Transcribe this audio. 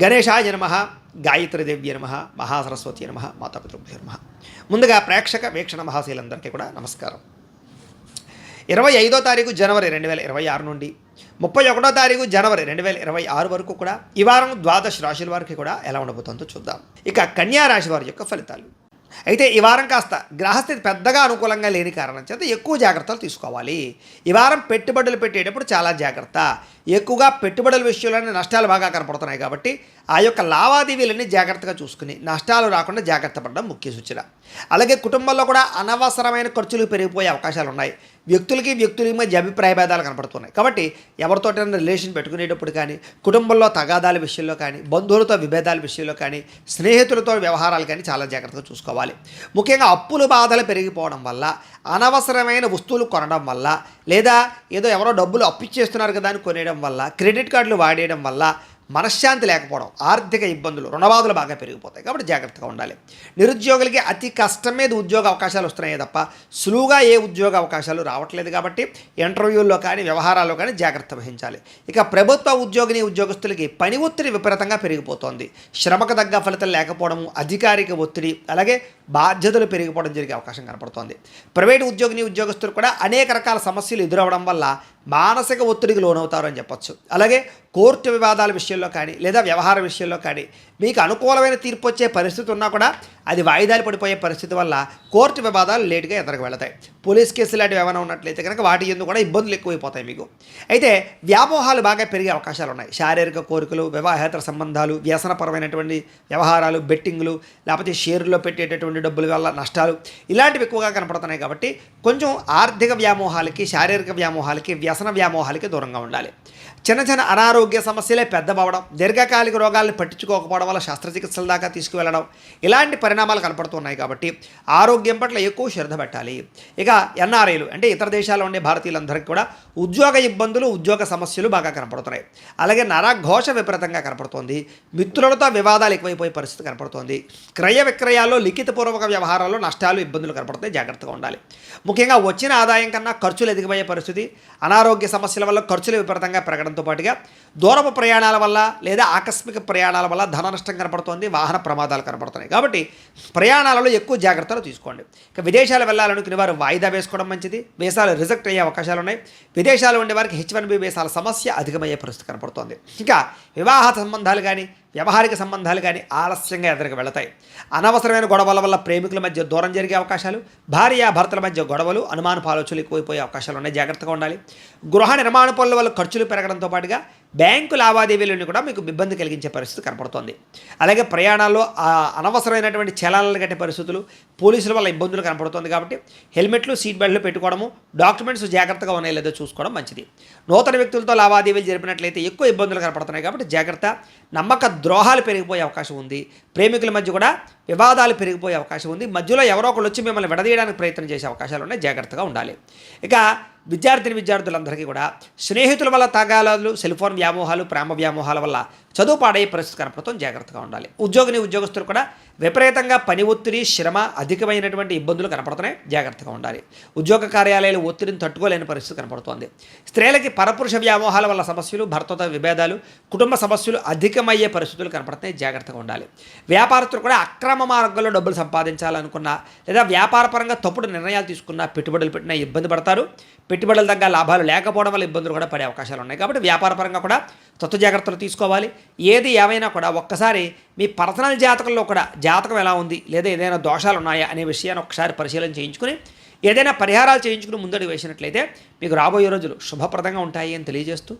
గణేశాయ నమ గాయత్రీదేవ్య నమ మహాసరస్వతి నమ మాతాపితృభ్య నమ. ముందుగా ప్రేక్షక వీక్షణ మహాశీలందరికీ కూడా నమస్కారం. ఇరవై ఐదో తారీఖు జనవరి రెండు వేల ఇరవై ఆరు నుండి ముప్పై ఒకటో తారీఖు జనవరి రెండు వేల ఇరవై ఆరు వరకు కూడా ఈ వారం ద్వాదశ రాశుల వారికి కూడా ఎలా ఉండబోతుందో చూద్దాం. ఇక కన్యా రాశి వారి యొక్క ఫలితాలు. అయితే ఈ వారం కాస్త గ్రహస్థితి పెద్దగా అనుకూలంగా లేని కారణం చేత ఎక్కువ జాగ్రత్తలు తీసుకోవాలి. ఈ వారం పెట్టుబడులు పెట్టేటప్పుడు చాలా జాగ్రత్త. ఎక్కువగా పెట్టుబడుల విషయంలోనే నష్టాలు బాగా కనపడుతున్నాయి కాబట్టి ఆ యొక్క లావాదేవీలన్నీ జాగ్రత్తగా చూసుకుని నష్టాలు రాకుండా జాగ్రత్త పడడం ముఖ్య సూచన. అలాగే కుటుంబంలో కూడా అనవసరమైన ఖర్చులు పెరిగిపోయే అవకాశాలు ఉన్నాయి. వ్యక్తులకి వ్యక్తులకి మధ్య అభిప్రాయ భేదాలు కనపడుతున్నాయి. కాబట్టి ఎవరితోటైనా రిలేషన్ పెట్టుకునేటప్పుడు కానీ కుటుంబంలో తగాదాల విషయంలో కానీ బంధువులతో విభేదాల విషయంలో కానీ స్నేహితులతో వ్యవహారాలు కానీ చాలా జాగ్రత్తగా చూసుకోవాలి. ముఖ్యంగా అప్పులు బాధలు పెరిగిపోవడం వల్ల అనవసరమైన వస్తువులు కొనడం వల్ల లేదా ఏదో ఎవరో డబ్బులు అప్పిచ్చేస్తున్నారు కదా అని కొనేయడం వల్ల క్రెడిట్ కార్డులు వాడేయడం వల్ల మనశ్శాంతి లేకపోవడం ఆర్థిక ఇబ్బందులు రుణబాధలు బాగా పెరిగిపోతాయి. కాబట్టి జాగ్రత్తగా ఉండాలి. నిరుద్యోగులకి అతి కష్టం మీద ఉద్యోగ అవకాశాలు వస్తున్నాయి తప్ప సులువుగా ఏ ఉద్యోగ అవకాశాలు రావట్లేదు కాబట్టి ఇంటర్వ్యూల్లో కానీ వ్యవహారాల్లో కానీ జాగ్రత్త వహించాలి. ఇక ప్రభుత్వ ఉద్యోగిని ఉద్యోగస్తులకి పని ఒత్తిడి విపరీతంగా పెరిగిపోతోంది. శ్రమకు తగ్గ ఫలితం లేకపోవడం అధికారిక ఒత్తిడి అలాగే బాధ్యతలు పెరిగిపోవడం జరిగే అవకాశం కనపడుతోంది. ప్రైవేటు ఉద్యోగిని ఉద్యోగస్తులు కూడా అనేక రకాల సమస్యలు ఎదురవడం వల్ల మానసిక ఒత్తిడికి లోనవుతారు అని అలాగే కోర్టు వివాదాల విషయం విషయంలో కానీ లేదా వ్యవహార విషయంలో కానీ మీకు అనుకూలమైన తీర్పు వచ్చే పరిస్థితి ఉన్నా కూడా అది వాయిదాలు పడిపోయే పరిస్థితి వల్ల కోర్టు వివాదాలు లేటుగా ఎదరకు వెళతాయి. పోలీస్ కేసులు లాంటివి ఏమైనా ఉన్నట్లయితే కనుక వాటి ఎందుకు కూడా ఇబ్బందులు ఎక్కువైపోతాయి మీకు. అయితే వ్యామోహాలు బాగా పెరిగే అవకాశాలు ఉన్నాయి. శారీరక కోరికలు వివాహేతర సంబంధాలు వ్యసనపరమైనటువంటి వ్యవహారాలు బెట్టింగ్లు లేకపోతే షేర్లో పెట్టేటటువంటి డబ్బుల వల్ల నష్టాలు ఇలాంటివి ఎక్కువగా కనపడుతున్నాయి కాబట్టి కొంచెం ఆర్థిక వ్యామోహాలకి శారీరక వ్యామోహాలకి వ్యసన వ్యామోహాలకి దూరంగా ఉండాలి. చిన్న చిన్న అనారోగ్య సమస్యలే పెద్దవడం దీర్ఘకాలిక రోగాలను పట్టించుకోకపోవడం వల్ల శస్త్రచికిత్సల దాకా తీసుకువెళ్ళడం ఇలాంటి పరిణామాలు కనపడుతున్నాయి కాబట్టి ఆరోగ్యం పట్ల ఎక్కువ శ్రద్ధ పెట్టాలి. ఇక ఎన్ఆర్ఐలు అంటే ఇతర దేశాల్లో ఉండే భారతీయులందరికీ కూడా ఉద్యోగ ఇబ్బందులు ఉద్యోగ సమస్యలు బాగా కనపడుతున్నాయి. అలాగే నరాఘోష విపరీతంగా కనపడుతోంది. మిత్రులతో వివాదాలు ఎక్కువైపోయే పరిస్థితి కనపడుతోంది. క్రయ విక్రయాల్లో లిఖితపూర్వక వ్యవహారాల్లో నష్టాలు ఇబ్బందులు కనపడతాయి జాగ్రత్తగా ఉండాలి. ముఖ్యంగా వచ్చిన ఆదాయం కన్నా ఖర్చులు ఎదిగిపోయే పరిస్థితి అనారోగ్య సమస్యల వల్ల ఖర్చులు విపరీతంగా పెరగడంతో పాటుగా దూరపు ప్రయాణాల వల్ల లేదా ఆకస్మిక ప్రయాణాల వల్ల ధన నష్టం కనపడుతోంది వాహన ప్రమాదాలు కనపడుతున్నాయి. కాబట్టి ప్రయాణాలలో ఎక్కువ జాగ్రత్తలు తీసుకోండి. ఇక విదేశాలు వెళ్ళాలనుకునే వారు వాయిదా వేసుకోవడం మంచిది. వీసాలు రిజెక్ట్ అయ్యే అవకాశాలు ఉన్నాయి. విదేశాలు ఉండే వారికి హెచ్ వన్ బి వీసాల సమస్య అధికమయ్యే పరిస్థితి కనపడుతోంది. ఇంకా వివాహ సంబంధాలు కానీ వ్యవహారిక సంబంధాలు కానీ ఆలస్యంగా ఎదురుకు వెళతాయి. అనవసరమైన గొడవల వల్ల ప్రేమికుల మధ్య దూరం జరిగే అవకాశాలు భార్య భర్తల మధ్య గొడవలు అనుమాన ఆలోచనలు ఎక్కువైపోయే అవకాశాలు ఉన్నాయి. జాగ్రత్తగా ఉండాలి. గృహ నిర్మాణ పనుల వల్ల ఖర్చులు పెరగడంతో పాటుగా బ్యాంకు లావాదేవీలను కూడా మీకు ఇబ్బంది కలిగించే పరిస్థితి కనపడుతోంది. అలాగే ప్రయాణాల్లో అనవసరమైనటువంటి చలానాలు కట్టే పరిస్థితులు పోలీసుల వల్ల ఇబ్బందులు కనపడుతుంది కాబట్టి హెల్మెట్లు సీట్ బెల్ట్లు పెట్టుకోవడము డాక్యుమెంట్స్ జాగ్రత్తగా ఉన్నాయో లేదో చూసుకోవడం మంచిది. నూతన వ్యక్తులతో లావాదేవీలు జరిపినట్లయితే ఎక్కువ ఇబ్బందులు కనపడుతున్నాయి కాబట్టి జాగ్రత్త. నమ్మక ద్రోహాలు పెరిగిపోయే అవకాశం ఉంది. ప్రేమికుల మధ్య కూడా వివాదాలు పెరిగిపోయే అవకాశం ఉంది. మధ్యలో ఎవరో ఒకళ్ళు వచ్చి మిమ్మల్ని విడదీయడానికి ప్రయత్నం చేసే అవకాశాలు ఉన్నాయి. జాగ్రత్తగా ఉండాలి. ఇక విద్యార్థిని విద్యార్థులందరికీ కూడా స్నేహితుల వల్ల తగాలాలు సెల్ ఫోన్ వ్యామోహాలు ప్రేమ వ్యామోహాల వల్ల చదువు పాడయ్యే పరిస్థితి కనపడతాం జాగ్రత్తగా ఉండాలి. ఉద్యోగిని ఉద్యోగస్తులు కూడా విపరీతంగా పని ఒత్తిడి శ్రమ అధికమైనటువంటి ఇబ్బందులు కనపడుతున్నాయి. జాగ్రత్తగా ఉండాలి. ఉద్యోగ కార్యాలయాలు ఒత్తిడిని తట్టుకోలేని పరిస్థితి కనపడుతోంది. స్త్రీలకి పరపురుష వ్యామోహాల వల్ల సమస్యలు భర్తతో విభేదాలు కుటుంబ సమస్యలు అధికమయ్యే పరిస్థితులు కనపడుతున్నాయి. జాగ్రత్తగా ఉండాలి. వ్యాపారస్తులు కూడా అక్రమ మార్గంలో డబ్బులు సంపాదించాలనుకున్నా లేదా వ్యాపారపరంగా తప్పుడు నిర్ణయాలు తీసుకున్నా పెట్టుబడులు పెట్టినా ఇబ్బంది పడతారు. పెట్టుబడుల తగ్గ లాభాలు లేకపోవడం వల్ల ఇబ్బందులు కూడా పడే అవకాశాలు ఉన్నాయి. కాబట్టి వ్యాపారపరంగా కూడా తత్వ జాగ్రత్తలు తీసుకోవాలి. ఏది ఏమైనా కూడా ఒక్కసారి మీ పర్సనల్ జాతకంలో కూడా జాతకం ఎలా ఉంది లేదా ఏదైనా దోషాలు ఉన్నాయా అనే విషయాన్ని ఒకసారి పరిశీలన చేయించుకుని ఏదైనా పరిహారాలు చేయించుకుని ముందడుగు వేసినట్లయితే మీకు రాబోయే రోజులు శుభప్రదంగా ఉంటాయి అని తెలియజేస్తూ